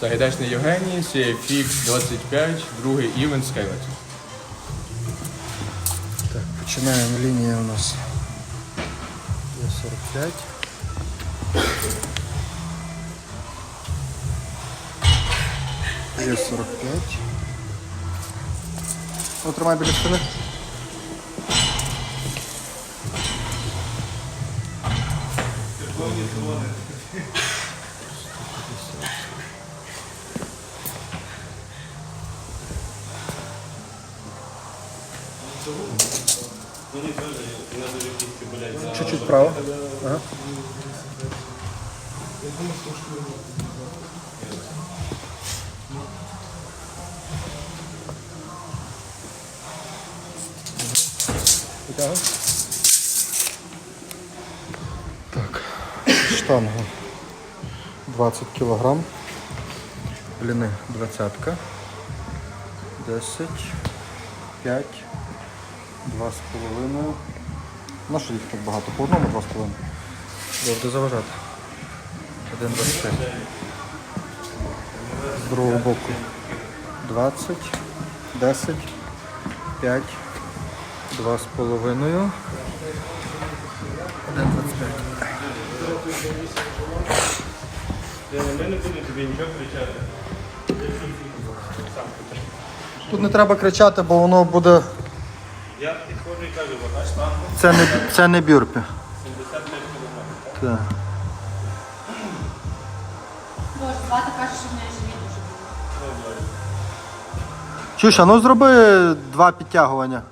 Сагайдачний Євгеній, CFX 25, другий івент Skeleton. Так, починаємо. Лінія у нас є 45. Є 45. Ну, тримай біля спини. Чуть-чуть вправо. Ага. Так, штанга 20 кілограм, длини 20, 10, 5, 2,5. На що їх так багато? По одному 2,5. Буде заважати. 1,25. З другого боку 20, 10, 5, 2,5. 1,25. Ми не будемо тобі нічого кричати. Тут не треба кричати, бо воно буде. Я підходжу і кажу, вона штангу Це не, це не бюрпі. 75 кг. Так. Боже, звати каже, що в неї живіт дуже був. Чуєш, а ну зроби два підтягування.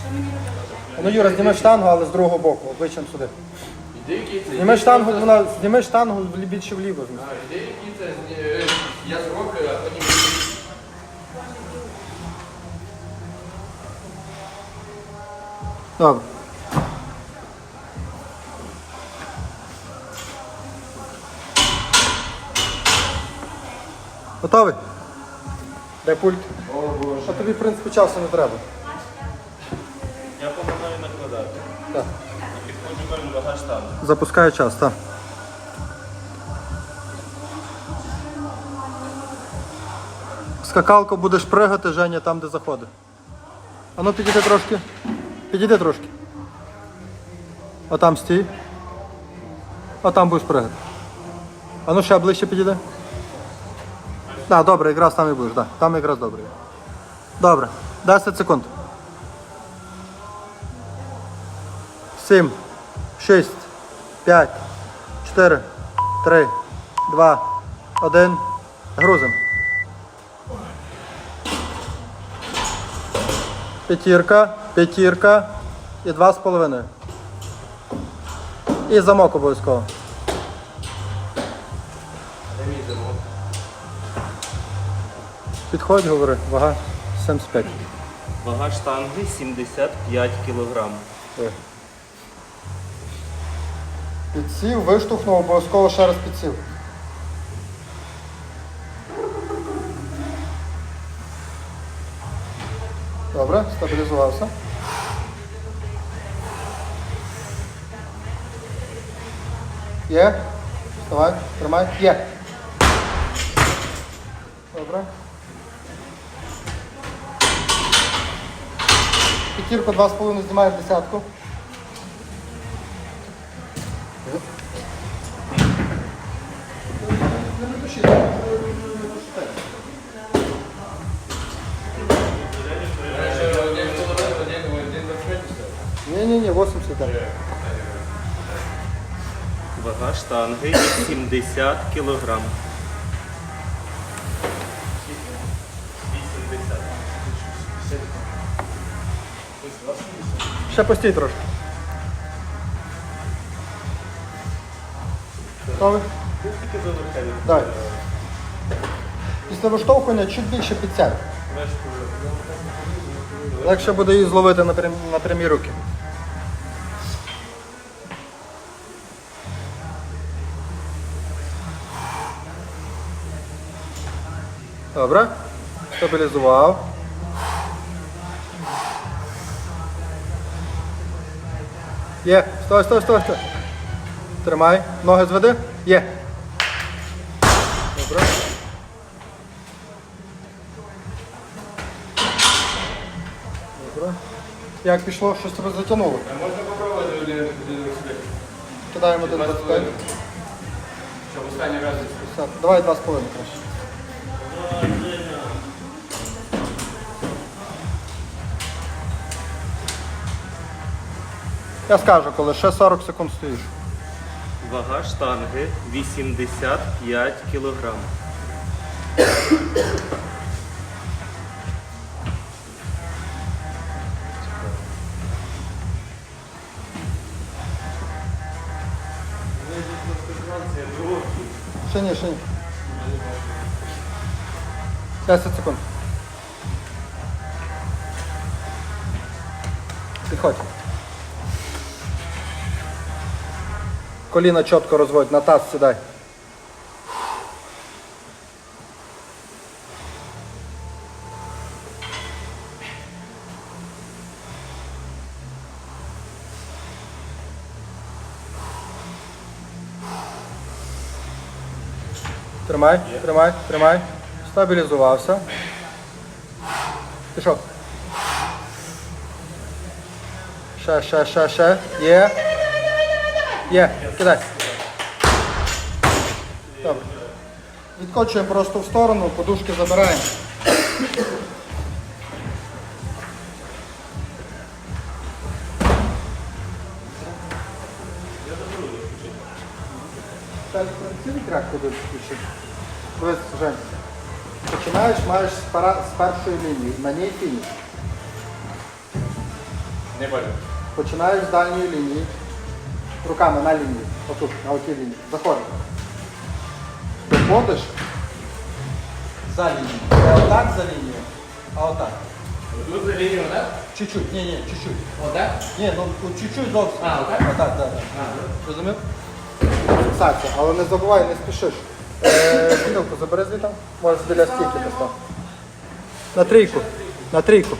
Що мені робити? Ну, Юра, зніми штангу, але з другого боку, обличчям сюди. Іди кіце. Зніми штангу, вона зніми штангу в- більше вліво. Іди кіце, е, я зроблю, а потім... Добре. Готовий? Дай пульт. О, Боже. А тобі, в принципі, часу не треба. Запускаю час, так. Скакалку будеш пригати, Женя, там, де заходить. А ну підійди трошки. Підійди трошки. Отам стій. А там будеш пригати. А ну ще ближче підійди. Так, добре, якраз там і будеш, так. Там якраз добре. Добре. 10 секунд. 7, 6, 5, 4, 3, 2, 1. Грузим. П'ятірка, п'ятірка і два з половиною. І замок обов'язково. Підходь, говори, вага 75. Вага штанги 75 кг. Підсів, виштовхнув, обов'язково ще раз підсів. Добре, стабілізувався. Є. Вставай, тримай. Є. Добре. П'ятірку, два з половиною знімаєш десятку. Ні-ні-ні, 80 так. Вага штанги 70 кг. 80. Ще постій трошки. Готовий? Тільки за верхи. Дай. Після виштовхування чуть більше підсядь. Легше буде її зловити на, прям, на прямі руки. Добре. Стабілізував. Є. Стой, стой, стой, стой. Тримай. Ноги зведи. Є. Добре. Добре. Як пішло, щось тебе затягнуло? А можна попробувати собі? Кидаємо один 25. Щоб останній раз. Все, давай два з половиною краще. Я скажу, коли ще 40 секунд стоїш. Вага штанги 85 кг. Ні. 10 секунд. Підходь. Коліна чітко розводь, на таз сідай. Тримай, тримай, тримай. Стабілізувався. Пішов. Ще, ще, ще, ще. Є. Є. Кидай. Добре. Відкочуємо просто в сторону, подушки забираємо. Та цілий трек куди включити. Дивись, Жень. Починаєш, маєш з, пара, з першої лінії, на ній фініш. Не бачу. Починаєш з дальньої лінії. Руками на лінії. Отут, на отій лінії. Заходиш. Виходиш за лінію. Не отак за лінію, а отак. Тут за лінію, так? Чуть-чуть, ні, ні, чуть-чуть. Отак? Ні, ну тут чуть-чуть зовсім. А, отак? Отак, так, так. Розумів? Фіксація, але не забувай, не спішиш. Е, бутилку забери звідти, можеш біля стійки постав. На трійку, на трійку.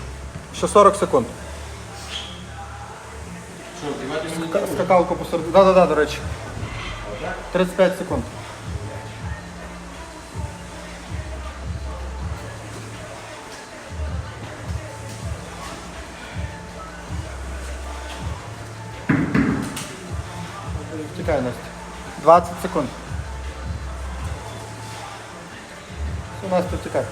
Ще 40 секунд. Ска- Скакалку посеред. Да, да, да, до речі. 35 секунд. Втікай, Настя. 20 секунд. Все, Настя, втікай.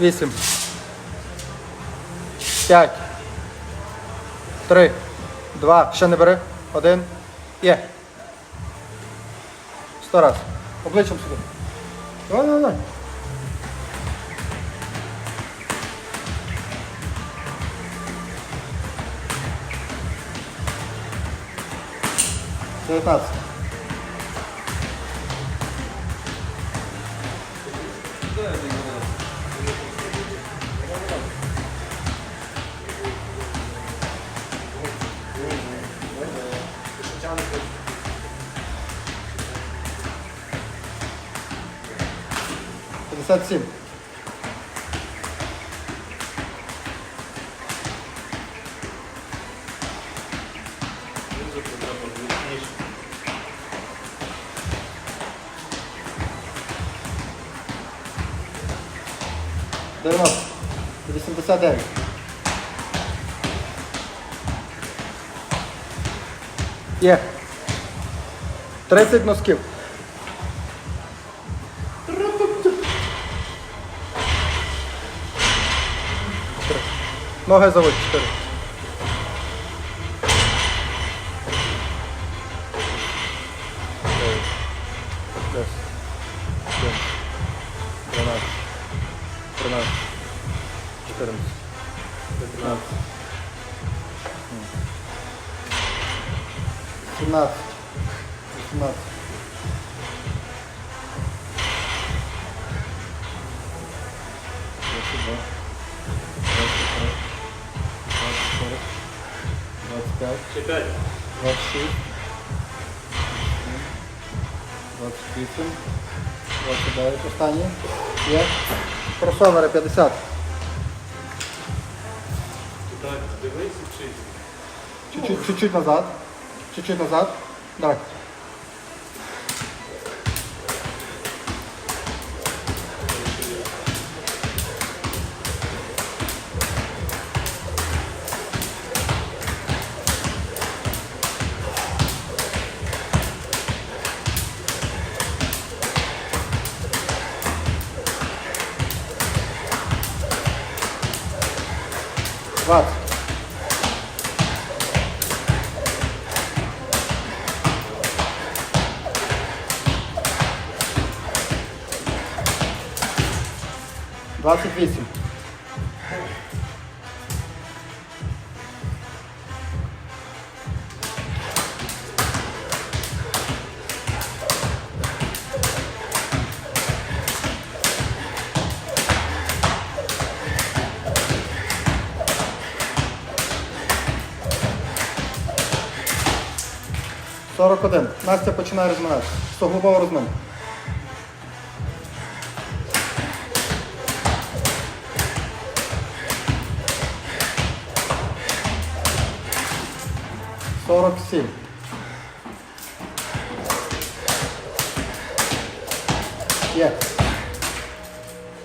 Вісім. П'ять. Три. Два. Ще не бери. Один. Є. Сто раз. Обличчям сюди. Давай, давай, давай. Дев'ятнадцять. Пятьдесят семь. 90, 89. 30 носків. Ноги заводь 4. Yes. Yes. 12, 14, 15, 17, 18. Читать. 26, 27, 28, 29, останні, 5, Кросовери 50. Чуть-чуть, чуть-чуть назад. Чуть-чуть назад. Давай. 28. Сорок один. Настя починає розминати. Стоглубова розминка. Сорок сім. Є.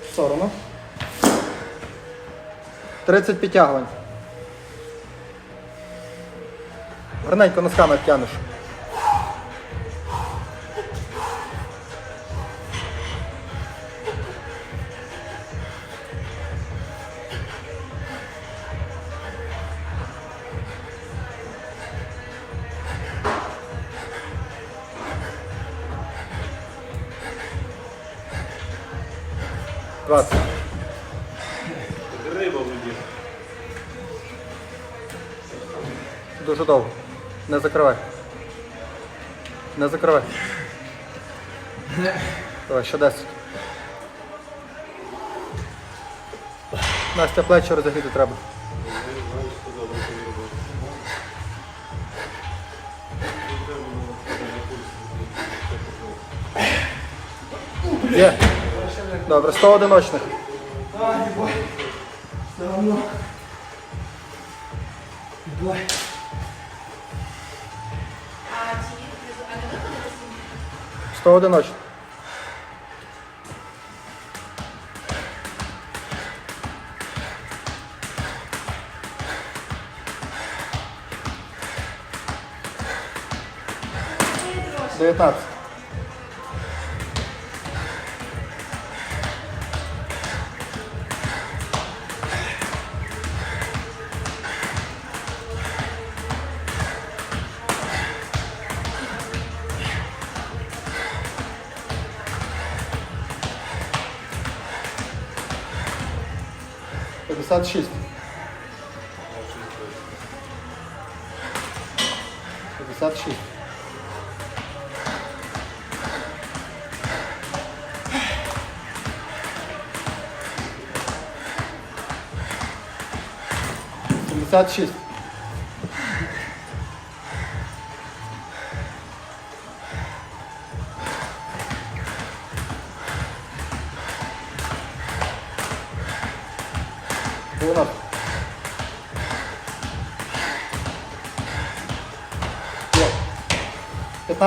В сторону. 30 підтягувань. Гарненько носками тянеш. Дуже. Не закривай. Не закривай. Давай, ще 10. Настя, плечі розігріти треба. Є. Добре, 100 одиночних. А 111. Девятнадцать. 26. Пятьдесят шесть. Семьдесят шесть.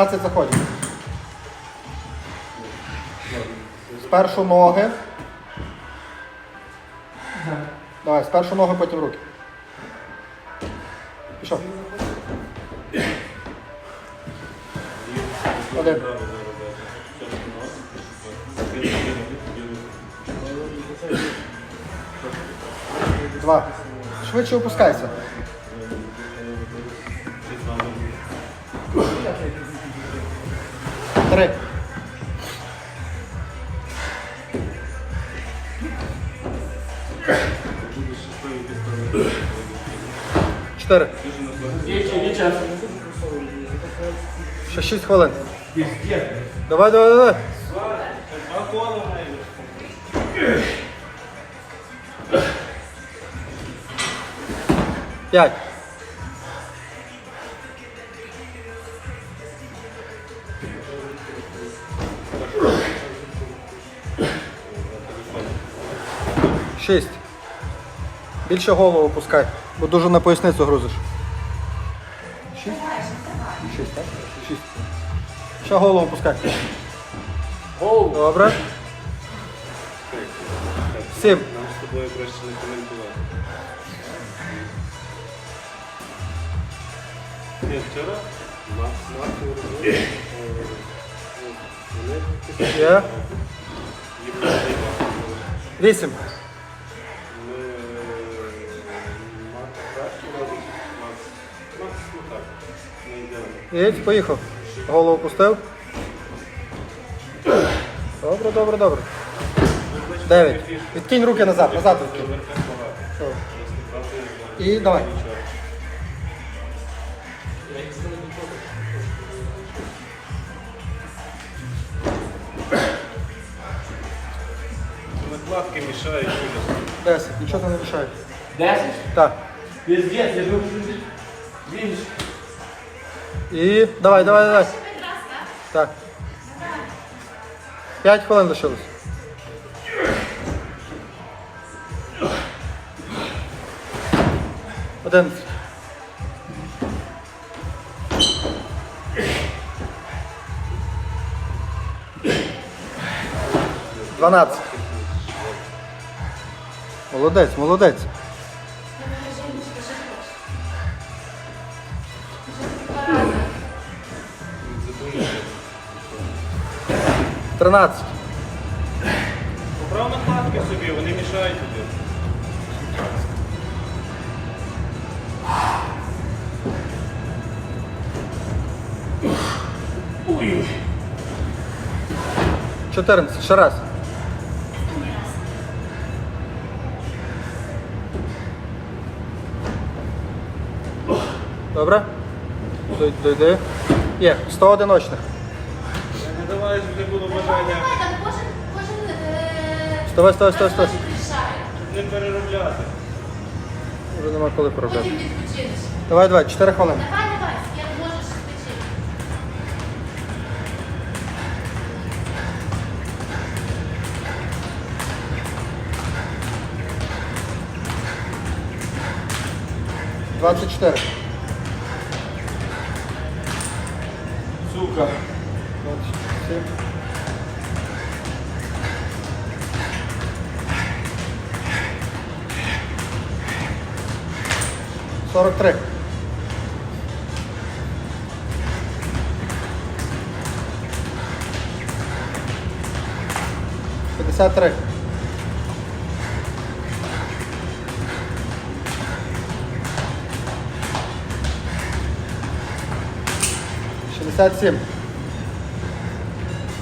15 заходів. Спершу ноги. Давай, спершу ноги, потім руки. Пішов. Один. Два. Швидше опускайся. Три. Чотири. Ще шість хвилин. Давай, давай, давай. П'ять. Шість. Більше голову опускай, бо дуже на поясницю грузиш. Шість? Шість, так? Шість. Ще голову опускай. Добре. Сім. Нам з тобою краще не коментувати. Я вчора Макс Макс робив. е, Є. Вісім. Не поїхав. Голову опустив. Добре, добре, добре. Дев'ять. Відкинь руки назад, назад відкинь. І давай. Накладки мішають. Десять. Нічого не мішає. Десять? Так. Піздець, я думаю, більше. І давай, давай, давай. Так. П'ять хвилин лишилось. Одинадцять. Дванадцять. Молодець, молодець. Тринадцять. Поправ накладки собі, вони мішають тобі. Чотирнадцять. Ще раз. Добре? Дой- Дойди. Є, 100 одиночних. Не давай, щоб не було бажання Давай, там кожен, кожен, е, Вставай, вставай, вставай, вставай. кожен рішає. не переробляти. Вже нема коли проробляти. Потім відпочинеш. Давай, давай, 4 хвилини. Давай, давай, я можеш відпочити. Двадцять чотири. Сука. 43. П'ятдесят три. Шістдесят сім.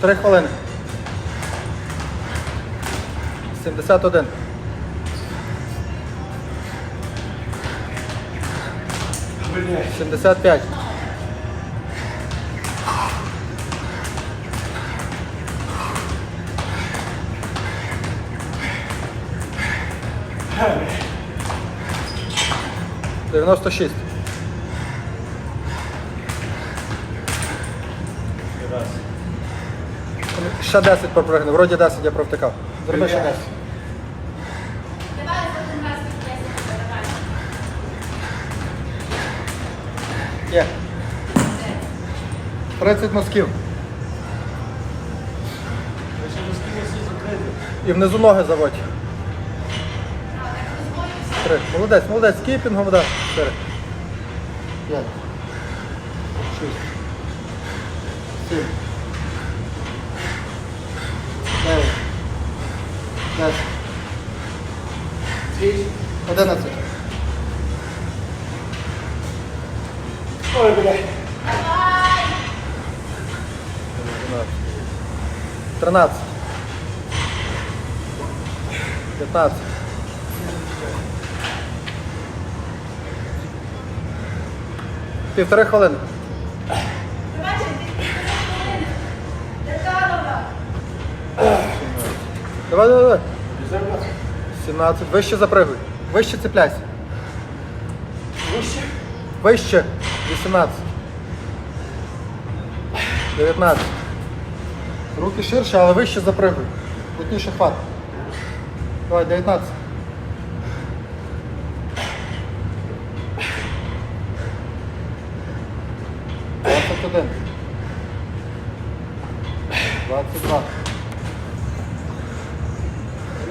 Три хвилини. Сімдесят один. 75. Дев'яносто шість. Ще 10 попригнув. Вроді 10 я провтикав. Зроби ще 10. Є. 30 носків. І внизу ноги заводь. Три. Молодець, молодець. З кіпінгом, да. Чотири. П'ять. Шість. Сім. Дев'ять. Десять. Одинадцять. 14. 15. 1,5 хвилини. Давай, давай, давай. 17. Вище запригуй. Вище цепляйся. Вище. Вище. 18. 19. Руки ширше, але вище запригуй. Крутніше хват. Давай, 19. Двадцять один. Двадцять два.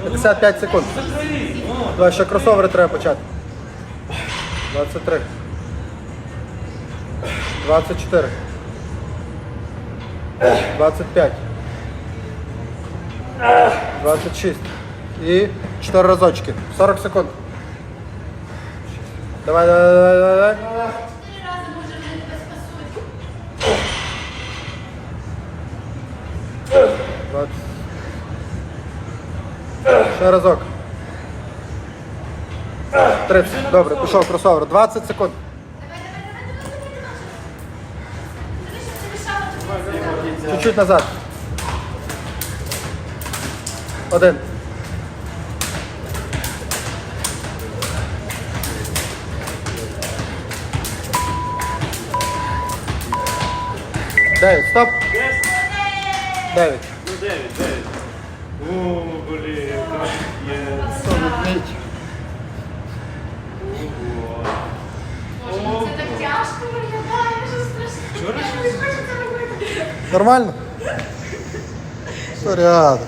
55 секунд. Давай, ще кросовери треба почати. 23. 24. 25. 26. І 4 разочки. 40 секунд. Давай, давай, давай, давай, давай. Три рази може вони спасуть. 20. Ще разок. 30. Добре, пішов кросовер. 20 секунд. Давай, давай, давай, давай, давай, давай. Дивись, щоб це мішало тобі. Чуть-чуть назад. Один. Дев'ять. Стоп. Дев'ять. Ну, 9, 9. О, блін, є. Боже, це так тяжко виглядає, що страшно. Не хочеться робити. Нормально? Порядок.